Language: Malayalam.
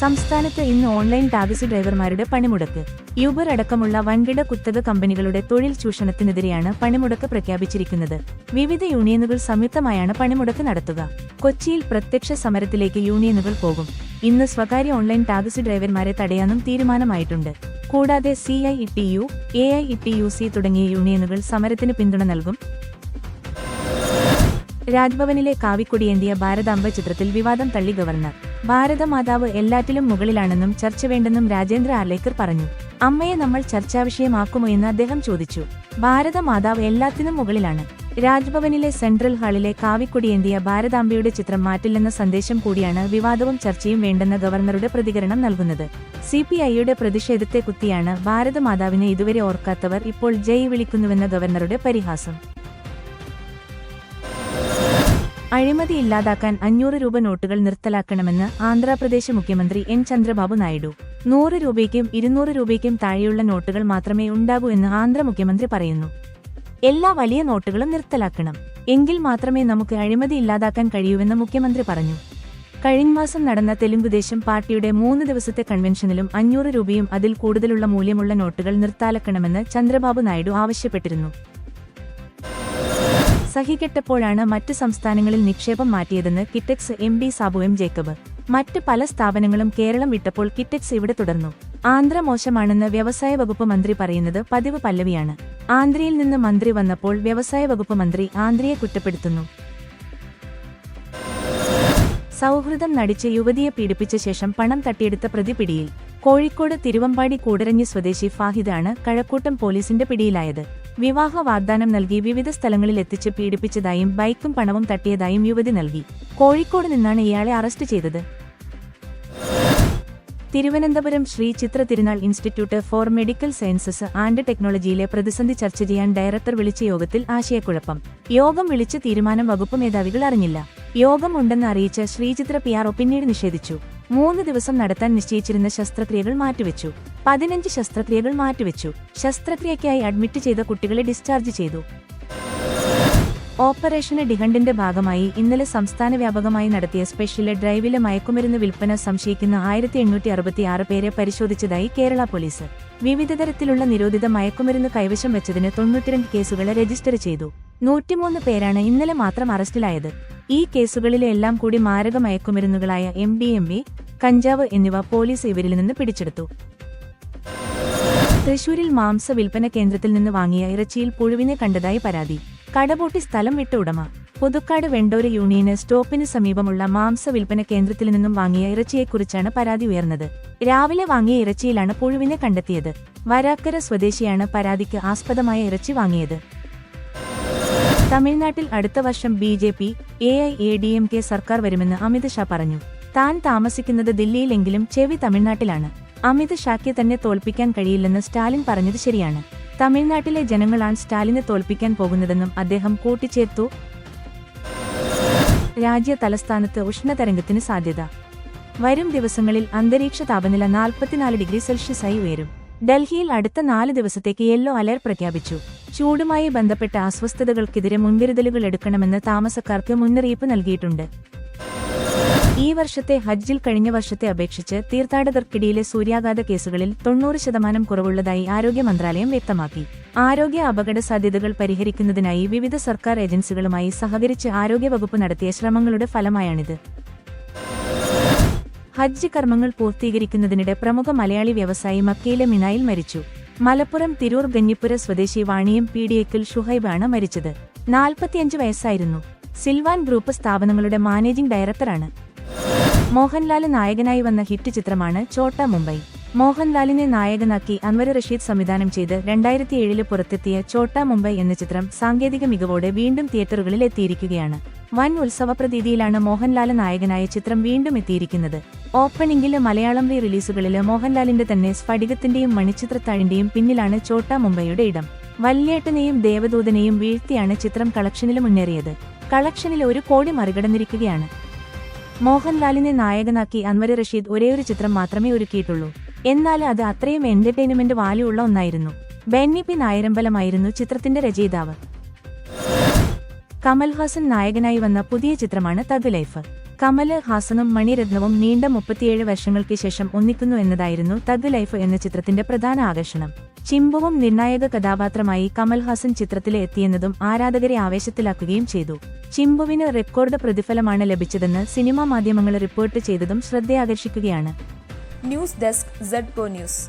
സംസ്ഥാനത്ത് ഇന്ന് ഓൺലൈൻ ടാക്സി ഡ്രൈവർമാരുടെ പണിമുടക്ക്. യൂബർ അടക്കമുള്ള വൻകിട കുത്തക കമ്പനികളുടെ തൊഴിൽ ചൂഷണത്തിനെതിരെയാണ് പണിമുടക്ക് പ്രഖ്യാപിച്ചിരിക്കുന്നത്. വിവിധ യൂണിയനുകൾ സംയുക്തമായാണ് പണിമുടക്ക് നടത്തുക. കൊച്ചിയിൽ പ്രത്യക്ഷ സമരത്തിലേക്ക് യൂണിയനുകൾ പോകും. ഇന്ന് സ്വകാര്യ ഓൺലൈൻ ടാക്സി ഡ്രൈവർമാരെ തടയാനും തീരുമാനമായിട്ടുണ്ട്. കൂടാതെ C I E T U A I E T U C തുടങ്ങിയ യൂണിയനുകൾ സമരത്തിന് പിന്തുണ നൽകും. രാജ്ഭവനിലെ കാവിക്കൊടിയേന്തിയ ഭാരതാംബ ചിത്രത്തിൽ വിവാദം തള്ളി ഗവർണർ. ഭാരതമാതാവ് എല്ലാറ്റിലും മുകളിലാണെന്നും ചർച്ച വേണ്ടെന്നും രാജേന്ദ്ര ആർലേക്കർ പറഞ്ഞു. അമ്മയെ നമ്മൾ ചർച്ചാവിഷയമാക്കുമോ എന്ന് അദ്ദേഹം ചോദിച്ചു. ഭാരതമാതാവ് എല്ലാത്തിനും മുകളിലാണ്. രാജ്ഭവനിലെ സെൻട്രൽ ഹാളിലെ കാവിക്കൊടിയേന്തിയ ഭാരതാംബയുടെ ചിത്രം മാറ്റില്ലെന്ന സന്ദേശം കൂടിയാണ് വിവാദവും ചർച്ചയും വേണ്ടെന്ന ഗവർണറുടെ പ്രതികരണം നൽകുന്നത്. സി പി ഐയുടെ പ്രതിഷേധത്തെ കുത്തിയാണ് ഭാരതമാതാവിനെ ഇതുവരെ ഓർക്കാത്തവർ ഇപ്പോൾ ജയ് വിളിക്കുന്നുവെന്ന ഗവർണറുടെ പരിഹാസം. അഴിമതി ഇല്ലാതാക്കാൻ അഞ്ഞൂറ് രൂപ നോട്ടുകൾ നിർത്തലാക്കണമെന്ന് ആന്ധ്രാപ്രദേശ് മുഖ്യമന്ത്രി എൻ ചന്ദ്രബാബു നായിഡു. നൂറ് രൂപയ്ക്കും ഇരുന്നൂറ് രൂപയ്ക്കും താഴെയുള്ള നോട്ടുകൾ മാത്രമേ ഉണ്ടാകൂ എന്ന് ആന്ധ്ര മുഖ്യമന്ത്രി പറയുന്നു. എല്ലാ വലിയ നോട്ടുകളും നിർത്തലാക്കണം. എങ്കിൽ മാത്രമേ നമുക്ക് അഴിമതി ഇല്ലാതാക്കാൻ കഴിയൂവെന്ന് മുഖ്യമന്ത്രി പറഞ്ഞു. കഴിഞ്ഞ മാസം നടന്ന തെലുങ്കുദേശം പാർട്ടിയുടെ മൂന്ന് ദിവസത്തെ കൺവെൻഷനിലും അഞ്ഞൂറ് രൂപയും അതിൽ കൂടുതലുള്ള മൂല്യമുള്ള നോട്ടുകൾ നിർത്താലക്കണമെന്ന് ചന്ദ്രബാബു നായിഡു ആവശ്യപ്പെട്ടിരുന്നു. സഹികെട്ടപ്പോഴാണ് മറ്റ് സംസ്ഥാനങ്ങളിൽ നിക്ഷേപം മാറ്റിയതെന്ന് Kitex M D Sabu M Jacob. മറ്റ് പല സ്ഥാപനങ്ങളും കേരളം വിട്ടപ്പോൾ കിറ്റക്സ് ഇവിടെ തുടർന്നു. ആന്ധ്ര മോശമാണെന്ന് വ്യവസായ വകുപ്പ് മന്ത്രി പറയുന്നത് പതിവ് പല്ലവിയാണ്. ആന്ധ്രയിൽ നിന്ന് മന്ത്രി വന്നപ്പോൾ വ്യവസായ വകുപ്പ് മന്ത്രി ആന്ധ്രയെ കുറ്റപ്പെടുത്തുന്നു. സൗഹൃദം നടിച്ച് യുവതിയെ പീഡിപ്പിച്ച ശേഷം പണം തട്ടിയെടുത്ത പ്രതി പിടിയിൽ. കോഴിക്കോട് തിരുവമ്പാടി കൂടരഞ്ഞി സ്വദേശി ഫാഹിദാണ് കഴക്കൂട്ടം പോലീസിന്റെ പിടിയിലായത്. വിവാഹ വാഗ്ദാനം നൽകി വിവിധ സ്ഥലങ്ങളിൽ എത്തിച്ച് പീഡിപ്പിച്ചതായും ബൈക്കും പണവും തട്ടിയതായും യുവതി നൽകി. കോഴിക്കോട് നിന്നാണ് ഇയാളെ അറസ്റ്റ് ചെയ്തത്. Thiruvananthapuram Sree Chitra Thirunal institute for medical sciences and ടെക്നോളജിയിലെ പ്രതിസന്ധി ചർച്ച ചെയ്യാൻ ഡയറക്ടർ വിളിച്ച യോഗത്തിൽ ആശയക്കുഴപ്പം. യോഗം വിളിച്ച് തീരുമാനം വകുപ്പ് മേധാവികൾ അറിഞ്ഞില്ല. യോഗം ഉണ്ടെന്ന് അറിയിച്ച ശ്രീചിത്ര പി പിന്നീട് നിഷേധിച്ചു. മൂന്ന് ദിവസം നടത്താൻ നിശ്ചയിച്ചിരുന്ന ശസ്ത്രക്രിയകൾ മാറ്റിവെച്ചു. പതിനഞ്ച് ശസ്ത്രക്രിയകൾ മാറ്റിവെച്ചു. ശസ്ത്രക്രിയയ്ക്കായി അഡ്മിറ്റ് ചെയ്ത കുട്ടികളെ ഡിസ്ചാർജ് ചെയ്തു. ഓപ്പറേഷന് ഡിഹണ്ടിന്റെ ഭാഗമായി ഇന്നലെ സംസ്ഥാന വ്യാപകമായി നടത്തിയ സ്പെഷ്യൽ ഡ്രൈവിലെ മയക്കുമരുന്ന് വിൽപ്പന സംശയിക്കുന്ന ആയിരത്തി എണ്ണൂറ്റി അറുപത്തിയാറ് പേരെ പരിശോധിച്ചതായി കേരള പോലീസ്. വിവിധ തരത്തിലുള്ള നിരോധിത മയക്കുമരുന്ന് കൈവശം വെച്ചതിന് തൊണ്ണൂറ്റിരണ്ട് കേസുകളെ രജിസ്റ്റർ ചെയ്തു. നൂറ്റിമൂന്ന് പേരാണ് ഇന്നലെ മാത്രം അറസ്റ്റിലായത് ഈ കേസുകളിലെ എല്ലാം കൂടി മാരക മയക്കുമരുന്നുകളായ എം ഡി എം എ കഞ്ചാവ് എന്നിവ പോലീസ് ഇവരിൽ നിന്ന് പിടിച്ചെടുത്തു. തൃശൂരിൽ മാംസ വിൽപ്പന കേന്ദ്രത്തിൽ നിന്ന് വാങ്ങിയ ഇറച്ചിയിൽ പുഴുവിനെ കണ്ടതായി പരാതി. കടപൂട്ടി സ്ഥലം വിട്ട ഉടമ. പുതുക്കാട് വെണ്ടോര് യൂണിയന് സ്റ്റോപ്പിന് സമീപമുള്ള മാംസ വിൽപ്പന കേന്ദ്രത്തിൽ നിന്നും വാങ്ങിയ ഇറച്ചിയെക്കുറിച്ചാണ് പരാതി ഉയർന്നത്. രാവിലെ വാങ്ങിയ ഇറച്ചിയിലാണ് പുഴുവിനെ കണ്ടെത്തിയത്. വരാക്കര സ്വദേശിയാണ് പരാതിക്ക് ആസ്പദമായ ഇറച്ചി വാങ്ങിയത്. തമിഴ്നാട്ടിൽ അടുത്ത വർഷം B J P A I A D M K സർക്കാർ വരുമെന്ന് അമിത് ഷാ പറഞ്ഞു. താൻ താമസിക്കുന്നത് ദില്ലിയിലെങ്കിലും ചെവി തമിഴ്നാട്ടിലാണ്. അമിത് ഷായ്ക്ക് തന്നെ തോൽപ്പിക്കാൻ കഴിയില്ലെന്ന് സ്റ്റാലിൻ പറഞ്ഞത് ശരിയാണ്. തമിഴ്നാട്ടിലെ ജനങ്ങളാണ് സ്റ്റാലിനെ തോൽപ്പിക്കാൻ പോകുന്നതെന്നും അദ്ദേഹം കൂട്ടിച്ചേർത്തു. രാജ്യ തലസ്ഥാനത്ത് ഉഷ്ണതരംഗത്തിന് സാധ്യത. വരും ദിവസങ്ങളിൽ അന്തരീക്ഷ താപനില നാൽപ്പത്തിനാല് ഡിഗ്രി സെൽഷ്യസായി ഉയരും. ഡൽഹിയിൽ അടുത്ത നാല് ദിവസത്തേക്ക് യെല്ലോ അലർട്ട് പ്രഖ്യാപിച്ചു. ചൂടുമായി ബന്ധപ്പെട്ട അസ്വസ്ഥതകൾക്കെതിരെ മുൻകരുതലുകൾ എടുക്കണമെന്ന് താമസക്കാർക്ക് മുന്നറിയിപ്പ് നൽകിയിട്ടുണ്ട്. ഈ വർഷത്തെ ഹജ്ജിൽ കഴിഞ്ഞ വർഷത്തെ അപേക്ഷിച്ച് തീർത്ഥാടകർക്കിടയിലെ സൂര്യാഘാത കേസുകളിൽ തൊണ്ണൂറ് ശതമാനം കുറവുള്ളതായി ആരോഗ്യ മന്ത്രാലയം വ്യക്തമാക്കി. ആരോഗ്യ അപകട സാധ്യതകൾ പരിഹരിക്കുന്നതിനായി വിവിധ സർക്കാർ ഏജൻസികളുമായി സഹകരിച്ച് ആരോഗ്യവകുപ്പ് നടത്തിയ ശ്രമങ്ങളുടെ ഫലമായാണിത്. ഹജ്ജ് കർമ്മങ്ങൾ പൂർത്തീകരിക്കുന്നതിനിടെ പ്രമുഖ മലയാളി വ്യവസായി മക്കയിലെ മിനായിൽ മരിച്ചു. മലപ്പുറം തിരൂർ ഗഞ്ഞിപ്പുര സ്വദേശി വാണിയം പി ഡി എക്കിൽ ഷുഹൈബാണ് മരിച്ചത്. നാൽപ്പത്തിയഞ്ച് വയസ്സായിരുന്നു. സിൽവാൻ ഗ്രൂപ്പ് സ്ഥാപനങ്ങളുടെ മാനേജിംഗ് ഡയറക്ടറാണ്. മോഹൻലാൽ നായകനായി വന്ന ഹിറ്റ് ചിത്രമാണ് ചോട്ട മുംബൈ. മോഹൻലാലിനെ നായകനാക്കി അൻവർ റഷീദ് സംവിധാനം ചെയ്ത് രണ്ടായിരത്തി ഏഴിൽ പുറത്തെത്തിയ ചോട്ട മുംബൈ എന്ന ചിത്രം സാങ്കേതിക മികവോടെ വീണ്ടും തിയേറ്ററുകളിൽ എത്തിയിരിക്കുകയാണ്. വൻ ഉത്സവപ്രതീതിയിലാണ് മോഹൻലാൽ നായകനായ ചിത്രം വീണ്ടും എത്തിയിരിക്കുന്നത്. ഓപ്പണിംഗിൽ മലയാളം റീ റിലീസുകളിൽ മോഹൻലാലിന്റെ തന്നെ സ്ഫടികത്തിന്റെയും മണിച്ചിത്രത്താഴിന്റെയും പിന്നിലാണ് ചോട്ട മുംബൈയുടെ ഇടം. വല്യേട്ടനെയും ദേവദൂതനെയും വീഴ്ത്തിയാണ് ചിത്രം കളക്ഷനിൽ മുന്നേറിയത്. കളക്ഷനിൽ ഒരു കോടി മറികടന്നിരിക്കുകയാണ്. മോഹൻലാലിനെ നായകനാക്കി അൻവർ റഷീദ് ഒരേയൊരു ചിത്രം മാത്രമേ ഒരുക്കിയിട്ടുള്ളൂ. എന്നാൽ അത് അത്രയും എന്റർടൈൻമെന്റ് വാല്യൂ ഉള്ള ഒന്നായിരുന്നു. ബെന്നി പി നായരമ്പലമായിരുന്നു ചിത്രത്തിന്റെ രചയിതാവ്. കമൽഹാസൻ നായകനായി വന്ന പുതിയ ചിത്രമാണ് തഗ് ലൈഫ്. കമൽ ഹാസനും മണിരത്നവും നീണ്ട മുപ്പത്തിയേഴ് വർഷങ്ങൾക്ക് ശേഷം ഒന്നിക്കുന്നു എന്നതായിരുന്നു തഗ് ലൈഫ് എന്ന ചിത്രത്തിന്റെ പ്രധാന ആകർഷണം. ചിമ്പുവും നിർണായക കഥാപാത്രമായി കമൽഹാസൻ ചിത്രത്തിലെ എത്തിയെന്നതും ആരാധകരെ ആവേശത്തിലാക്കുകയും ചെയ്തു. ചിമ്പുവിന് റെക്കോർഡ് പ്രതിഫലമാണ് ലഭിച്ചതെന്ന് സിനിമാ മാധ്യമങ്ങൾ റിപ്പോർട്ട് ചെയ്തതും ശ്രദ്ധയാകർഷിക്കുകയാണ്. News desk news.